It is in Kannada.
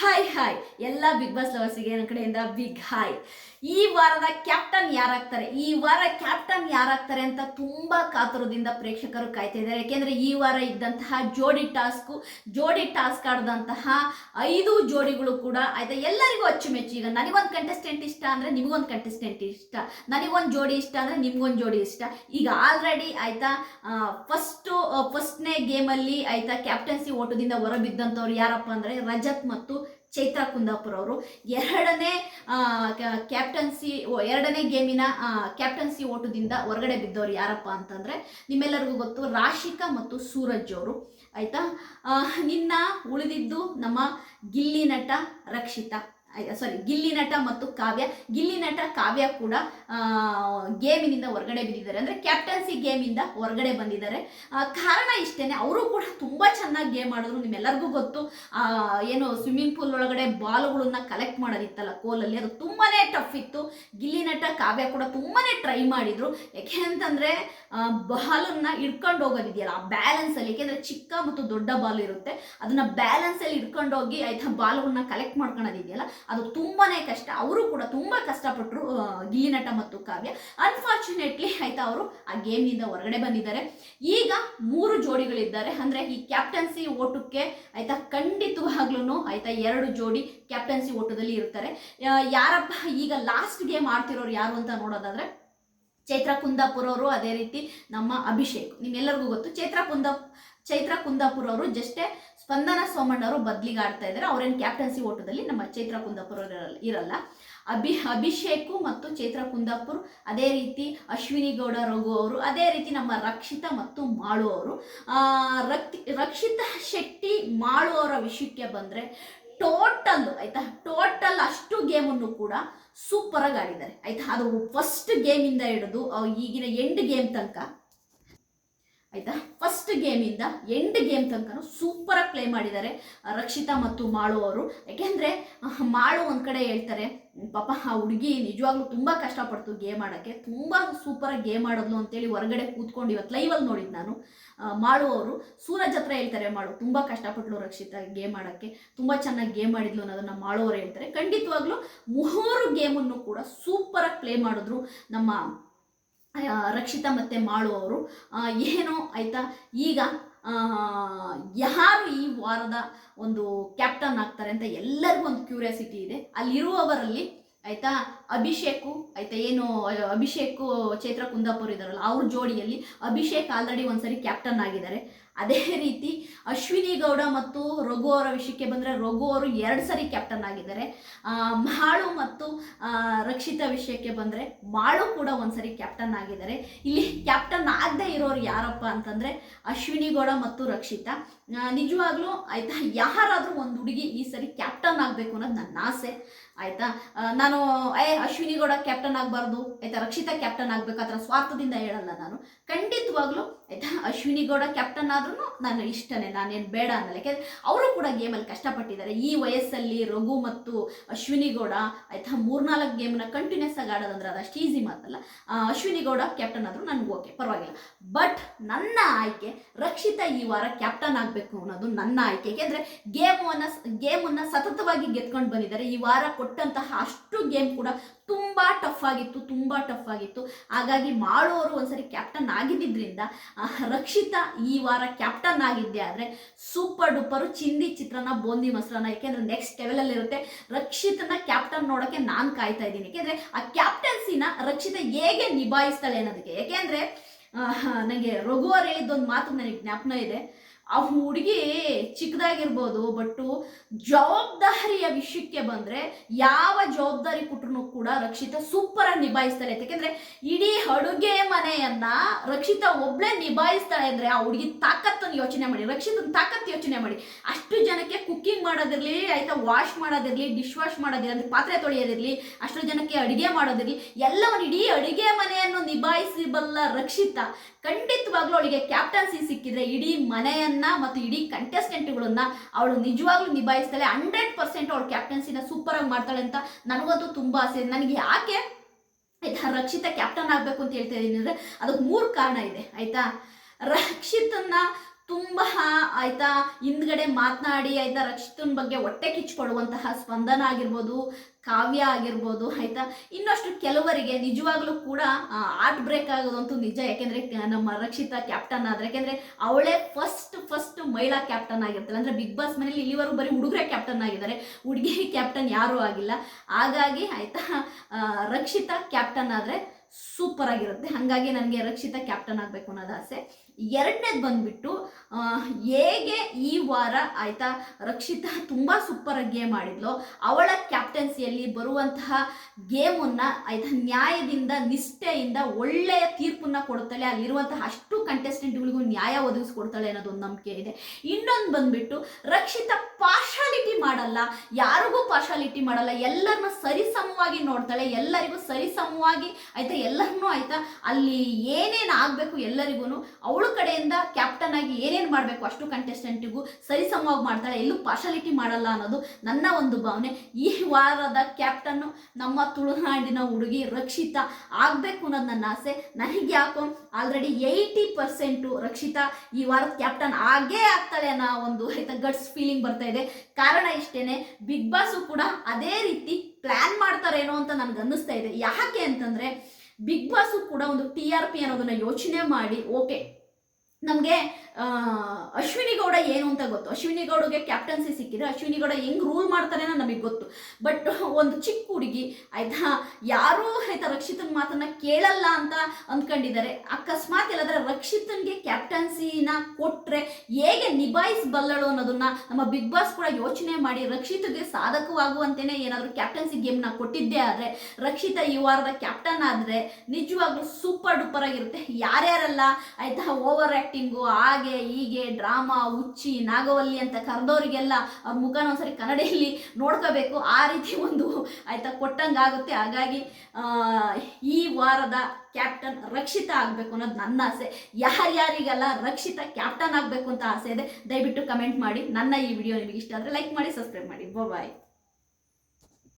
ಹಾಯ್ ಹಾಯ್ ಎಲ್ಲ ಬಿಗ್ ಬಾಸ್ ಲವರ್ಸಿಗೆ ನನ್ನ ಕಡೆಯಿಂದ ಬಿಗ್ ಹಾಯ್ ಈ ವಾರದ ಕ್ಯಾಪ್ಟನ್ ಯಾರಾಗ್ತಾರೆ? ಈ ವಾರ ಕ್ಯಾಪ್ಟನ್ ಯಾರಾಗ್ತಾರೆ ಅಂತ ತುಂಬಾ ಕಾತುರದಿಂದ ಪ್ರೇಕ್ಷಕರು ಕಾಯ್ತಾ ಇದ್ದಾರೆ. ಯಾಕೆಂದ್ರೆ ಈ ವಾರ ಇದ್ದಂತಹ ಜೋಡಿ ಟಾಸ್ಕು, ಜೋಡಿ ಟಾಸ್ಕ್ ಆಡಿದಂತಹ ಐದು ಜೋಡಿಗಳು ಕೂಡ ಆಯ್ತಾ? ಎಲ್ಲರಿಗೂ ಅಚ್ಚುಮೆಚ್ಚು. ಈಗ ನನಗೊಂದು ಕಂಟೆಸ್ಟೆಂಟ್ ಇಷ್ಟ ಅಂದ್ರೆ ನಿಮಗೊಂದು ಕಂಟೆಸ್ಟೆಂಟ್ ಇಷ್ಟ. ನನಗೊಂದು ಜೋಡಿ ಇಷ್ಟ ಅಂದ್ರೆ ನಿಮ್ಗೊಂದು ಜೋಡಿ ಇಷ್ಟ. ಈಗ ಆಲ್ರೆಡಿ ಆಯ್ತಾ ಫಸ್ಟು ಫಸ್ಟ್ನೇ ಗೇಮಲ್ಲಿ ಆಯ್ತಾ ಕ್ಯಾಪ್ಟನ್ಸಿ ಓಟದಿಂದ ಹೊರಬಿದ್ದಂಥವ್ರು ಯಾರಪ್ಪ ಅಂದರೆ ರಜತ್ ಮತ್ತು ಚೈತ್ರ ಕುಂದಾಪುರ ಅವರು ಎರಡನೇ ಕ್ಯಾಪ್ಟನ್ಸಿ ಎರಡನೇ ಗೇಮಿನ ಕ್ಯಾಪ್ಟನ್ಸಿ ಓಟದಿಂದ ಹೊರಗಡೆ ಬಿದ್ದವ್ರು ಯಾರಪ್ಪ ಅಂತಂದರೆ ನಿಮ್ಮೆಲ್ಲರಿಗೂ ಗೊತ್ತು ರಾಶಿಕಾ ಮತ್ತು ಸೂರಜ್ ಅವರು. ಆಯಿತಾ? ನಿನ್ನ ಉಳಿದಿದ್ದು ನಮ್ಮ ಗಿಲ್ಲಿ ನಟ ರಕ್ಷಿತಾ. ಸಾರಿ ಗಿಲ್ಲಿ ನಟ ಮತ್ತು ಕಾವ್ಯ. ಗಿಲ್ಲಿ ನಟ, ಕಾವ್ಯ ಕೂಡ ಗೇಮಿನಿಂದ ಹೊರಗಡೆ ಬಿದ್ದಿದ್ದಾರೆ ಅಂದರೆ ಕ್ಯಾಪ್ಟನ್ಸಿ ಗೇಮಿಂದ ಹೊರಗಡೆ ಬಂದಿದ್ದಾರೆ. ಕಾರಣ ಇಷ್ಟೇನೆ. ಅವರು ಕೂಡ ತುಂಬ ಚೆನ್ನಾಗಿ ಗೇಮ್ ಆಡಿದ್ರು. ನಿಮ್ಮೆಲ್ಲರಿಗೂ ಗೊತ್ತು. ಏನು ಸ್ವಿಮ್ಮಿಂಗ್ ಪೂಲ್ ಒಳಗಡೆ ಬಾಲ್ಗಳನ್ನ ಕಲೆಕ್ಟ್ ಮಾಡೋದಿತ್ತಲ್ಲ ಕೋಲಲ್ಲಿ. ಅದು ತುಂಬಾ ಟಫ್ ಇತ್ತು. ಗಿಲ್ಲಿ ನಟ, ಕಾವ್ಯ ಕೂಡ ತುಂಬಾ ಟ್ರೈ ಮಾಡಿದ್ರು. ಯಾಕೆ ಅಂತಂದರೆ ಬಾಲನ್ನ ಹಿಡ್ಕೊಂಡು ಹೋಗೋದಿದೆಯಲ್ಲ. ಆ ಬ್ಯಾಲೆನ್ಸಲ್ಲಿ ಯಾಕೆಂದರೆ ಚಿಕ್ಕ ಮತ್ತು ದೊಡ್ಡ ಬಾಲ್ ಇರುತ್ತೆ. ಅದನ್ನ ಬ್ಯಾಲೆನ್ಸಲ್ಲಿ ಹಿಡ್ಕೊಂಡು ಹೋಗಿ ಆಯ್ತಾ ಬಾಲ್ಗಳನ್ನ ಕಲೆಕ್ಟ್ ಮಾಡ್ಕೊಳ್ಳೋದಿದೆಯಲ್ಲ ಅದು ತುಂಬಾನೇ ಕಷ್ಟ. ಅವರು ಕೂಡ ತುಂಬ ಕಷ್ಟಪಟ್ಟರು ಗೀನಟ ನಟ ಮತ್ತು ಕಾವ್ಯ. ಅನ್ಫಾರ್ಚುನೇಟ್ಲಿ ಆಯ್ತಾ ಅವರು ಆ ಗೇಮ್ನಿಂದ ಹೊರಗಡೆ ಬಂದಿದ್ದಾರೆ. ಈಗ ಮೂರು ಜೋಡಿಗಳಿದ್ದಾರೆ. ಅಂದರೆ ಈ ಕ್ಯಾಪ್ಟನ್ಸಿ ಓಟಕ್ಕೆ ಆಯ್ತಾ ಖಂಡಿತವಾಗ್ಲೂ ಆಯ್ತಾ ಎರಡು ಜೋಡಿ ಕ್ಯಾಪ್ಟನ್ಸಿ ಓಟದಲ್ಲಿ ಇರ್ತಾರೆ. ಯಾರಪ್ಪ ಈಗ ಲಾಸ್ಟ್ ಗೇಮ್ ಆಡ್ತಿರೋರು ಯಾರು ಅಂತ ನೋಡೋದಾದ್ರೆ ಚೈತ್ರ ಕುಂದಾಪುರ ಅವರು ಅದೇ ರೀತಿ ನಮ್ಮ ಅಭಿಷೇಕ್. ನಿಮ್ಮೆಲ್ಲರಿಗೂ ಗೊತ್ತು ಚೈತ್ರ ಕುಂದ ಚೈತ್ರ ಕುಂದಾಪುರ ಅವರು ಜಸ್ಟೇ ಸ್ಪಂದನ ಸೋಮಣ್ಣ ಅವರು ಬದ್ಲಿಗೆ ಆಡ್ತಾ ಇದ್ದಾರೆ. ಅವ್ರೇನು ಕ್ಯಾಪ್ಟನ್ಸಿ ಓಟದಲ್ಲಿ ನಮ್ಮ ಚೈತ್ರ ಕುಂದಾಪುರ ಇರಲ್ಲ- ಅಭಿ, ಅಭಿಷೇಕು ಮತ್ತು ಚೈತ್ರ ಕುಂದಾಪುರ್, ಅದೇ ರೀತಿ ಅಶ್ವಿನಿ ಗೌಡ, ರಘು ಅವರು, ಅದೇ ರೀತಿ ನಮ್ಮ ರಕ್ಷಿತಾ ಮತ್ತು ಮಾಳು ಅವರು. ರಕ್ಷಿತಾ ಶೆಟ್ಟಿ ಮಾಳು ಅವರ ವಿಷಯಕ್ಕೆ ಬಂದರೆ ಟೋಟಲ್ ಆಯ್ತಾ? ಟೋಟಲ್ ಅಷ್ಟು ಗೇಮನ್ನು ಕೂಡ ಸೂಪರಾಗಿ ಆಡಿದ್ದಾರೆ. ಆಯ್ತಾ? ಅದು ಫಸ್ಟ್ ಗೇಮಿಂದ ಹಿಡಿದು ಈಗಿನ ಎಂಡ್ ಗೇಮ್ ತನಕ ಆಯ್ತಾ? ಫಸ್ಟ್ ಗೇಮಿಂದ ಎಂಡ್ ಗೇಮ್ ತನಕ ಸೂಪರಾಗಿ ಪ್ಲೇ ಮಾಡಿದ್ದಾರೆ ರಕ್ಷಿತಾ ಮತ್ತು ಮಾಳು ಅವರು. ಯಾಕೆಂದರೆ ಮಾಳು ಒಂದು ಕಡೆ ಹೇಳ್ತಾರೆ, ಪಾಪ ಆ ಹುಡುಗಿ ನಿಜವಾಗ್ಲೂ ತುಂಬ ಕಷ್ಟಪಡ್ತು ಗೇಮ್ ಆಡೋಕ್ಕೆ. ತುಂಬ ಸೂಪರಾಗಿ ಗೇಮ್ ಆಡೋದ್ಲು ಅಂತೇಳಿ ಹೊರಗಡೆ ಕೂತ್ಕೊಂಡು ಇವತ್ತು ಲೈವಲ್ಲಿ ನೋಡಿದ್ದು ನಾನು. ಮಾಳು ಅವರು, ಸೂರಜ್ ಹತ್ರ ಹೇಳ್ತಾರೆ ಮಾಳು, ತುಂಬ ಕಷ್ಟಪಟ್ಲು ರಕ್ಷಿತಾ ಗೇಮ್ ಆಡೋಕ್ಕೆ. ತುಂಬ ಚೆನ್ನಾಗಿ ಗೇಮ್ ಆಡಿದ್ಲು ಅನ್ನೋದನ್ನ ಮಾಳು ಅವರು ಹೇಳ್ತಾರೆ. ಖಂಡಿತವಾಗ್ಲೂ ಮೂರು ಗೇಮನ್ನು ಕೂಡ ಸೂಪರಾಗಿ ಪ್ಲೇ ಮಾಡಿದ್ರು ನಮ್ಮ ರಕ್ಷಿತಾ ಮತ್ತೆ ಮಾಳು ಅವರು. ಏನು ಆಯಿತಾ? ಈಗ ಯಾರು ಈ ವಾರದ ಒಂದು ಕ್ಯಾಪ್ಟನ್ ಆಗ್ತಾರೆ ಅಂತ ಎಲ್ಲರಿಗೂ ಒಂದು ಕ್ಯೂರಿಯಾಸಿಟಿ ಇದೆ. ಅಲ್ಲಿರುವವರಲ್ಲಿ ಆಯಿತಾ, ಅಭಿಷೇಕು, ಆಯಿತಾ, ಏನು, ಅಭಿಷೇಕು ಚೈತ್ರ ಕುಂದಾಪುರ್ ಇದಾರಲ್ಲ ಅವ್ರ ಜೋಡಿಯಲ್ಲಿ ಅಭಿಷೇಕ್ ಆಲ್ರೆಡಿ ಒಂದ್ಸರಿ ಕ್ಯಾಪ್ಟನ್ ಆಗಿದ್ದಾರೆ. ಅದೇ ರೀತಿ ಅಶ್ವಿನಿ ಗೌಡ ಮತ್ತು ರಘು ಅವರ ವಿಷಯಕ್ಕೆ ಬಂದರೆ ರಘು ಅವರು ಎರಡು ಸರಿ ಕ್ಯಾಪ್ಟನ್ ಆಗಿದ್ದಾರೆ. ಮಾಳು ಮತ್ತು ರಕ್ಷಿತ ವಿಷಯಕ್ಕೆ ಬಂದರೆ ಮಾಳು ಕೂಡ ಒಂದ್ಸರಿ ಕ್ಯಾಪ್ಟನ್ ಆಗಿದ್ದಾರೆ. ಇಲ್ಲಿ ಕ್ಯಾಪ್ಟನ್ ಆಗದೆ ಇರೋರು ಯಾರಪ್ಪ ಅಂತಂದರೆ ಅಶ್ವಿನಿ ಗೌಡ ಮತ್ತು ರಕ್ಷಿತಾ. ನಿಜವಾಗ್ಲೂ ಆಯಿತಾ, ಯಾರಾದರೂ ಒಂದು ಹುಡುಗಿ ಈ ಸರಿ ಕ್ಯಾಪ್ಟನ್ ಆಗಬೇಕು ಅನ್ನೋದು ನನ್ನ ಆಸೆ. ಆಯಿತಾ ನಾನು, ಏ, ಅಶ್ವಿನಿ ಗೌಡ ಕ್ಯಾಪ್ಟನ್ ಆಗಬಾರ್ದು, ಆಯ್ತಾ, ರಕ್ಷಿತಾ ಕ್ಯಾಪ್ಟನ್ ಆಗಬೇಕು ಥರ ಸ್ವಾರ್ಥದಿಂದ ಹೇಳಲ್ಲ ನಾನು. ಖಂಡಿತವಾಗ್ಲೂ, ಆಯ್ತಾ, ಅಶ್ವಿನಿ ಗೌಡ ಕ್ಯಾಪ್ಟನ್ ಆದ್ರೂ ನಾನು ಇಷ್ಟನೇ. ನಾನೇನು ಬೇಡ ಅನ್ನಲ್ಲ. ಯಾಕೆಂದರೆ ಅವರು ಕೂಡ ಗೇಮಲ್ಲಿ ಕಷ್ಟಪಟ್ಟಿದ್ದಾರೆ. ಈ ವಯಸ್ಸಲ್ಲಿ ರಘು ಮತ್ತು ಅಶ್ವಿನಿ ಗೌಡ ಆಯಿತಾ ಮೂರ್ನಾಲ್ಕು ಗೇಮ್ನ ಕಂಟಿನ್ಯೂಸ್ ಆಗಿ ಆಡೋದಂದ್ರೆ ಅದು ಅಷ್ಟು ಈಸಿ ಮಾತಲ್ಲ. ಅಶ್ವಿನಿ ಗೌಡ ಕ್ಯಾಪ್ಟನ್ ಆದರೂ ನನಗೆ ಓಕೆ ಪರವಾಗಿಲ್ಲ. ಬಟ್ ನನ್ನ ಆಯ್ಕೆ ರಕ್ಷಿತಾ ಈ ವಾರ ಕ್ಯಾಪ್ಟನ್ ಆಗಬೇಕು ಅನ್ನೋದು ನನ್ನ ಆಯ್ಕೆ. ಯಾಕೆಂದರೆ ಗೇಮನ್ನು ಗೇಮನ್ನು ಸತತವಾಗಿ ಗೆದ್ಕೊಂಡು ಬಂದಿದ್ದಾರೆ. ಈ ವಾರ ಕೊಟ್ಟಂತಹ ಅಷ್ಟು ಗೇಮ್ ಕೂಡ ತುಂಬ ಟಫ್ ಆಗಿತ್ತು ತುಂಬ ಟಫ್ ಆಗಿತ್ತು. ಹಾಗಾಗಿ ಮಾಡೋರು ಒಂದ್ಸರಿ ಕ್ಯಾಪ್ಟನ್ ಆಗಿದ್ದರಿಂದ ಆ, ರಕ್ಷಿತಾ ಈ ವಾರ ಕ್ಯಾಪ್ಟನ್ ಆಗಿದ್ದೆ ಆದ್ರೆ ಸೂಪರ್ ಡೂಪರು ಚಿಂದಿ ಚಿತ್ರನ ಬೋಂದಿ ಮೊಸರನ್ನ ಯಾಕೆಂದ್ರೆ ನೆಕ್ಸ್ಟ್ ಲೆವೆಲಲ್ಲಿ ಇರುತ್ತೆ. ರಕ್ಷಿತನ ಕ್ಯಾಪ್ಟನ್ ನೋಡೋಕ್ಕೆ ನಾನು ಕಾಯ್ತಾ ಇದ್ದೀನಿ. ಯಾಕೆಂದ್ರೆ ಆ ಕ್ಯಾಪ್ಟನ್ಸಿನ ರಕ್ಷಿತ ಹೇಗೆ ನಿಭಾಯಿಸ್ತಾಳೆ ಅನ್ನೋದಕ್ಕೆ ಯಾಕೆಂದ್ರೆ ನನಗೆ ರಘು ಅವ್ರು ಹೇಳಿದ್ದೊಂದು ಮಾತು ನನಗೆ ಜ್ಞಾಪನ ಇದೆ. ಆ ಹುಡುಗಿ ಚಿಕ್ಕದಾಗಿರ್ಬೋದು ಬಟ್ಟು ಜವಾಬ್ದಾರಿಯ ವಿಷಯಕ್ಕೆ ಬಂದರೆ ಯಾವ ಜವಾಬ್ದಾರಿ ಕೊಟ್ಟರು ಕೂಡ ರಕ್ಷಿತ ಸೂಪರಾಗಿ ನಿಭಾಯಿಸ್ತಾರೆ ಯಾಕೆಂದರೆ ಇಡೀ ಅಡುಗೆ ಮನೆಯನ್ನು ರಕ್ಷಿತ ಒಬ್ಬಳೇ ನಿಭಾಯಿಸ್ತಾಳೆ ಅಂದರೆ ಆ ಹುಡುಗಿ ತಾಕತ್ತನ್ನು ಯೋಚನೆ ಮಾಡಿ, ರಕ್ಷಿತನ ತಾಕತ್ತು ಯೋಚನೆ ಮಾಡಿ. ಅಷ್ಟು ಜನಕ್ಕೆ ಕುಕ್ಕಿಂಗ್ ಮಾಡೋದಿರಲಿ, ಆಯಿತಾ ವಾಶ್ ಮಾಡೋದಿರಲಿ ಡಿಶ್ ವಾಶ್ ಮಾಡೋದಿರಲಿ, ಅಂದರೆ ಪಾತ್ರೆ ತೊಳೆಯೋದಿರಲಿ, ಅಷ್ಟು ಜನಕ್ಕೆ ಅಡುಗೆ ಮಾಡೋದಿರಲಿ, ಎಲ್ಲವನ್ನು ಇಡೀ ಅಡುಗೆ ಮನೆಯನ್ನು ನಿಭಾಯಿಸಬಲ್ಲ ರಕ್ಷಿತ ಖಂಡಿತವಾಗ್ಲೂ ಅವಳಿಗೆ ಕ್ಯಾಪ್ಟನ್ಸಿ ಸಿಕ್ಕಿದ್ರೆ ಇಡೀ ಮನೆಯನ್ನ ಮತ್ತು ಇಡೀ ಕಂಟೆಸ್ಟೆಂಟ್ಗಳನ್ನ ಅವಳು ನಿಜವಾಗ್ಲೂ ನಿಭಾಯಿಸ್ತಾಳೆ. ಹಂಡ್ರೆಡ್ ಪರ್ಸೆಂಟ್ ಅವಳು ಕ್ಯಾಪ್ಟನ್ಸಿನ ಸೂಪರಾಗಿ ಮಾಡ್ತಾಳೆ ಅಂತ ನನಗಂತೂ ತುಂಬ ಆಸೆ. ನನಗೆ ಯಾಕೆ ಆಯ್ತಾ ರಕ್ಷಿತಾ ಕ್ಯಾಪ್ಟನ್ ಆಗಬೇಕು ಅಂತ ಹೇಳ್ತಾ ಇದ್ದೀನಿ ಅಂದರೆ, ಅದಕ್ಕೆ ಮೂರು ಕಾರಣ ಇದೆ. ಆಯ್ತಾ? ರಕ್ಷಿತನ್ನ ತುಂಬ ಆಯ್ತಾ, ಹಿಂದ್ಗಡೆ ಮಾತನಾಡಿ, ಆಯ್ತಾ, ರಕ್ಷಿತನ ಬಗ್ಗೆ ಹೊಟ್ಟೆ ಕಿಚ್ಕೊಳ್ಳುವಂತಹ ಸ್ಪಂದನ ಆಗಿರ್ಬೋದು, ಕಾವ್ಯ ಆಗಿರ್ಬೋದು, ಆಯ್ತಾ? ಇನ್ನಷ್ಟು ಕೆಲವರಿಗೆ ನಿಜವಾಗ್ಲೂ ಕೂಡ ಆರ್ಟ್ ಬ್ರೇಕ್ ಆಗೋದಂತೂ ನಿಜ. ಯಾಕೆಂದ್ರೆ ನಮ್ಮ ರಕ್ಷಿತ ಕ್ಯಾಪ್ಟನ್ ಆದ್ರೆ, ಯಾಕೆಂದ್ರೆ, ಅವಳೇ ಫಸ್ಟ್ ಫಸ್ಟ್ ಮಹಿಳಾ ಕ್ಯಾಪ್ಟನ್ ಆಗಿರ್ತಾಳೆ. ಅಂದ್ರೆ ಬಿಗ್ ಬಾಸ್ ಮನೇಲಿ ಇಲ್ಲಿವರೆಗೂ ಬರೀ ಹುಡುಗರೇ ಕ್ಯಾಪ್ಟನ್ ಆಗಿದ್ದಾರೆ. ಹುಡುಗಿ ಕ್ಯಾಪ್ಟನ್ ಯಾರೂ ಆಗಿಲ್ಲ. ಹಾಗಾಗಿ, ಆಯ್ತಾ ರಕ್ಷಿತಾ ಕ್ಯಾಪ್ಟನ್ ಆದ್ರೆ ಸೂಪರ್ ಆಗಿರುತ್ತೆ. ಹಾಗಾಗಿ, ನನಗೆ ರಕ್ಷಿತ ಕ್ಯಾಪ್ಟನ್ ಆಗಬೇಕು ಅನ್ನೋದು ಆಸೆ. ಎರಡನೇದು ಬಂದ್ಬಿಟ್ಟು ಹೇಗೆ ಈ ವಾರ ಆಯಿತಾ, ರಕ್ಷಿತಾ ತುಂಬ ಸೂಪರಾಗಿ ಗೇಮ್ ಆಡಿದ್ಲು. ಅವಳ ಕ್ಯಾಪ್ಟನ್ಸಿಯಲ್ಲಿ ಬರುವಂತಹ ಗೇಮನ್ನು ಆಯಿತಾ, ನ್ಯಾಯದಿಂದ, ನಿಷ್ಠೆಯಿಂದ, ಒಳ್ಳೆಯ ತೀರ್ಪನ್ನು ಕೊಡುತ್ತಾಳೆ ಅಲ್ಲಿರುವಂತಹ ಅಷ್ಟು ಕಂಟೆಸ್ಟೆಂಟ್ಗಳಿಗೂ ನ್ಯಾಯ ಒದಗಿಸ್ಕೊಡ್ತಾಳೆ ಅನ್ನೋದು ಒಂದು ನಂಬಿಕೆ ಇದೆ. ಇನ್ನೊಂದು ಬಂದ್ಬಿಟ್ಟು, ರಕ್ಷಿತಾ ಪಾರ್ಶಾಲಿಟಿ ಮಾಡಲ್ಲ. ಯಾರಿಗೂ ಪಾರ್ಶಾಲಿಟಿ ಮಾಡಲ್ಲ. ಎಲ್ಲರನ್ನ ಸರಿಸಮವಾಗಿ ನೋಡ್ತಾಳೆ. ಎಲ್ಲರಿಗೂ ಸರಿಸಮವಾಗಿ, ಆಯಿತಾ ಎಲ್ಲರನ್ನೂ ಆಯಿತಾ, ಅಲ್ಲಿ ಏನೇನು ಆಗಬೇಕು ಎಲ್ಲರಿಗೂ ಅವಳ ಕಡೆಯಿಂದ ಕ್ಯಾಪ್ಟನ್ ಆಗಿ ಏನೇನು ಮಾಡಬೇಕು ಅಷ್ಟು ಕಂಟೆಸ್ಟೆಂಟಿಗೂ ಸರಿಸಮವಾಗಿ ಮಾಡ್ತಾಳೆ, ಎಲ್ಲೂ ಪಾರ್ಶಾಲಿಟಿ ಮಾಡಲ್ಲ ಅನ್ನೋದು ನನ್ನ ಒಂದು ಭಾವನೆ. ಈ ವಾರದ ಕ್ಯಾಪ್ಟನ್ನು ನಮ್ಮ ತುಳುನಾಡಿನ ಹುಡುಗಿ ರಕ್ಷಿತಾ ಆಗಬೇಕು ಅನ್ನೋದು ನನ್ನ ಆಸೆ. ನನಗೆ ಯಾಕೋ ಆಲ್ರೆಡಿ ಏಯ್ಟಿ ಪರ್ಸೆಂಟು ರಕ್ಷಿತಾ ಈ ವಾರದ ಕ್ಯಾಪ್ಟನ್ ಆಗೇ ಆಗ್ತಾಳೆ ಅನ್ನೋ ಒಂದು ಆಯ್ತಾ ಗಟ್ಸ್ ಫೀಲಿಂಗ್ ಬರ್ತಾ ಇದೆ. ಕಾರಣ ಇಷ್ಟೇನೆ ಬಿಗ್ ಬಾಸು ಕೂಡ ಅದೇ ರೀತಿ ಪ್ಲ್ಯಾನ್ ಮಾಡ್ತಾರೇನೋ ಅಂತ ನನಗೆ ಅನ್ನಿಸ್ತಾ ಇದೆ. ಯಾಕೆ ಅಂತಂದರೆ ಬಿಗ್ ಬಾಸು ಕೂಡ ಒಂದು ಟಿ ಆರ್ ಪಿ ಅನ್ನೋದನ್ನ ಯೋಚನೆ ಮಾಡಿ ಓಕೆ ನಮಗೆ ಅಶ್ವಿನಿ ಗೌಡ ಏನು ಅಂತ ಗೊತ್ತು. ಅಶ್ವಿನಿ ಗೌಡಗೆ ಕ್ಯಾಪ್ಟನ್ಸಿ ಸಿಕ್ಕಿದ್ರೆ ಅಶ್ವಿನಿ ಗೌಡ ಹೆಂಗ್ ರೂಲ್ ಮಾಡ್ತಾರೆ ನಮಗೆ ಗೊತ್ತು. ಬಟ್ ಒಂದು ಚಿಕ್ಕ ಹುಡುಗಿ, ಆಯಿತಾ? ಯಾರೂ ಆಯ್ತಾ ರಕ್ಷಿತನ ಮಾತನ್ನ ಕೇಳಲ್ಲ ಅಂತ ಅಂದ್ಕೊಂಡಿದ್ದಾರೆ. ಅಕಸ್ಮಾತ್ ಇಲ್ಲದ್ರೆ ರಕ್ಷಿತನ್ಗೆ ಕ್ಯಾಪ್ಟನ್ಸಿನ ಕೊಟ್ಟರೆ ಹೇಗೆ ನಿಭಾಯಿಸಬಲ್ಲಳು ಅನ್ನೋದನ್ನ ನಮ್ಮ ಬಿಗ್ ಬಾಸ್ ಕೂಡ ಯೋಚನೆ ಮಾಡಿ ರಕ್ಷಿತ್ಗೆ ಸಾಧಕವಾಗುವಂತೆಯೇ ಏನಾದರೂ ಕ್ಯಾಪ್ಟನ್ಸಿ ಗೇಮ್ನ ಕೊಟ್ಟಿದ್ದೇ ಆದರೆ, ರಕ್ಷಿತ ಈ ವಾರದ ಕ್ಯಾಪ್ಟನ್ ಆದರೆ ನಿಜವಾಗ್ಲೂ ಸೂಪರ್ ಡೂಪರ್ ಆಗಿರುತ್ತೆ. ಯಾರ್ಯಾರಲ್ಲ? ಆಯಿತಾ? ಓವರ್ ಆ್ಯಕ್ಟಿಂಗು ಹಾಗೆ, ಹೀಗೆ, ಡ್ರಾಮಾ ಹುಚ್ಚಿ ನಾಗವಲ್ಲಿ ಅಂತ ಕರೆದವರಿಗೆಲ್ಲ ಅವ್ರ ಮುಖನ ಒಂದ್ಸರಿ ಕನ್ನಡಿಯಲ್ಲಿ ನೋಡ್ಕೋಬೇಕು. ಆ ರೀತಿ ಒಂದು ಆಯ್ತಾ ಕೊಟ್ಟಂಗಾಗುತ್ತೆ. ಹಾಗಾಗಿ ಈ ವಾರದ ಕ್ಯಾಪ್ಟನ್ ರಕ್ಷಿತ ಆಗಬೇಕು ಅನ್ನೋದು ನನ್ನ ಆಸೆ. ಯಾರ್ಯಾರಿಗೆಲ್ಲ ರಕ್ಷಿತ ಕ್ಯಾಪ್ಟನ್ ಆಗಬೇಕು ಅಂತ ಆಸೆ ಇದೆ, ದಯವಿಟ್ಟು ಕಮೆಂಟ್ ಮಾಡಿ. ನನ್ನ ಈ ವಿಡಿಯೋ ನಿಮಗೆ ಇಷ್ಟ ಆದರೆ ಲೈಕ್ ಮಾಡಿ, ಸಬ್ಸ್ಕ್ರೈಬ್ ಮಾಡಿ. ಬಾಯ್